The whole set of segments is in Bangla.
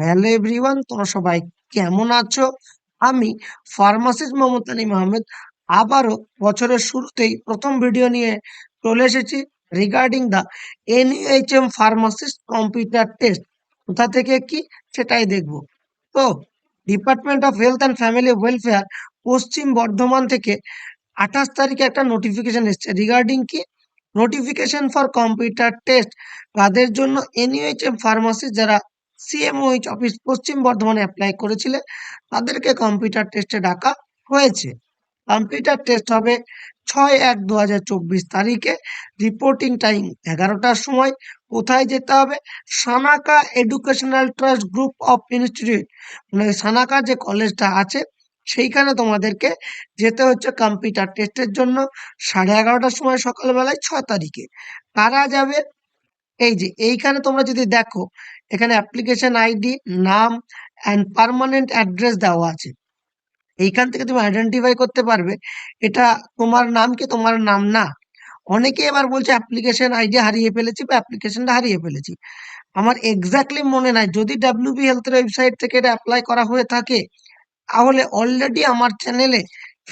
হ্যালো এভরিওয়ান তোমরা সবাই কেমন আছো? আমি ফার্মাসিস্ট মোহাম্মদ তানিম আহমেদ আবারও বছরের শুরুতেই প্রথম ভিডিও নিয়ে চলে এসেছি regarding the NUHM pharmacist computer test কোথা থেকে কি সেটাই দেখব। তো department of health and family welfare Paschim Bardhaman থেকে আঠাশ তারিখে একটা নোটিফিকেশন এসছে। রিগার্ডিং কি? নোটিফিকেশন ফর কম্পিউটার টেস্ট তাদের জন্য এনইউএইচএম ফার্মাসিস্ট যারা সিএমওইচ অফিস পশ্চিম বর্ধমানে অ্যাপ্লাই করেছিলেন। তাদেরকে কম্পিউটার টেস্টে ডাকা হয়েছে। কম্পিউটার টেস্ট হবে ছয় এক দু তারিখে। রিপোর্টিং টাইম এগারোটার সময়। কোথায় যেতে হবে? Sanaka educational trust group of institute মানে সানাকা যে কলেজটা আছে, সেইখানে তোমাদেরকে যেতে হচ্ছে কম্পিউটার টেস্টের জন্য সাড়ে এগারোটার সময় সকালবেলায় ছ তারিখে। কারা যাবে? এই যে, এইখানে তোমরা যদি দেখো এখানে অ্যাপ্লিকেশন আইডি নাম অ্যান্ড পার্মানেন্ট অ্যাড্রেস দেওয়া আছে। এইখান থেকে তুমি আইডেন্টিফাই করতে পারবে, এটা তোমার নাম কি, তোমার নাম না। অনেকে এবার বলছে অ্যাপ্লিকেশন আইডি হারিয়ে ফেলেছি বা অ্যাপ্লিকেশনটা হারিয়ে ফেলেছি। আমার এক্স্যাক্টলি মনে নাই, যদি ডাব্লিউবি হেলথের ওয়েবসাইট থেকে এটা অ্যাপ্লাই করা হয়ে থাকে, তাহলে অলরেডি আমার চ্যানেলে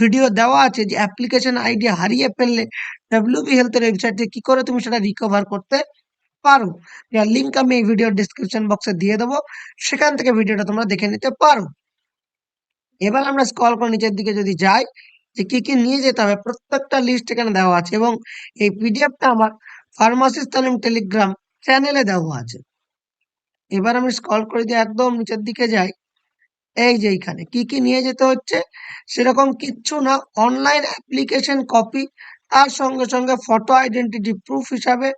ভিডিও দেওয়া আছে যে অ্যাপ্লিকেশন আইডি হারিয়ে ফেললে ডাব্লিউবি হেলথের ওয়েবসাইটে কি করে তুমি সেটা রিকভার করতে পারো। যার লিঙ্ক আমি এই ভিডিওর ডিসক্রিপশন বক্সে দিয়ে দেবো। সেখান থেকে ভিডিওটা তোমরা দেখে নিতে পারো। এবার আমরা স্ক্রল করে নিচের দিকে যদি যাই, যে কি কি নিয়ে যেতে হবে, প্রত্যেকটা লিস্ট এখানে দেওয়া আছে এবং এই পিডিএফটা আমার ফার্মাসিস্ট তালিম টেলিগ্রাম চ্যানেলে দেওয়া আছে। এবার আমি স্ক্রল করে দিয়ে একদম নিচের দিকে যাই, এই যে এইখানে, কি কি নিয়ে যেতে হচ্ছে? সেরকম কিচ্ছু না অনলাইন অ্যাপ্লিকেশন কপি তার সঙ্গে সঙ্গে ফটো আইডেন্টিটি প্রুফ হিসাবে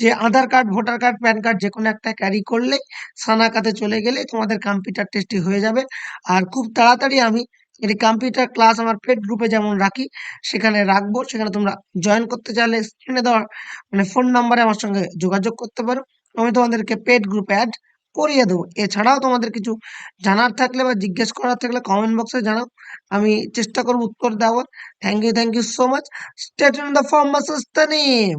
যে Aadhaar card voter card PAN card যে কোনো একটা ক্যারি করলেই সানাকাতে চলে গেলে তোমাদের কম্পিউটার টেস্টটি হয়ে যাবে। আর খুব তাড়াতাড়ি আমি এটি কম্পিউটার ক্লাস আমার পেড গ্রুপে যেমন রাখি, সেখানে রাখব। সেখানে তোমরা জয়েন করতে চাইলে স্ক্রিনে দেওয়ার মানে ফোন নাম্বারে আমার সঙ্গে যোগাযোগ করতে পারো। আমি তোমাদেরকে পেড গ্রুপে অ্যাড করিয়ে দেবো। এছাড়াও তোমাদের কিছু জানার থাকলে বা জিজ্ঞেস করার থাকলে কমেন্ট বক্সে জানাও। আমি চেষ্টা করব উত্তর দেওয়ার। Thank you thank you so much state in the pharmacist name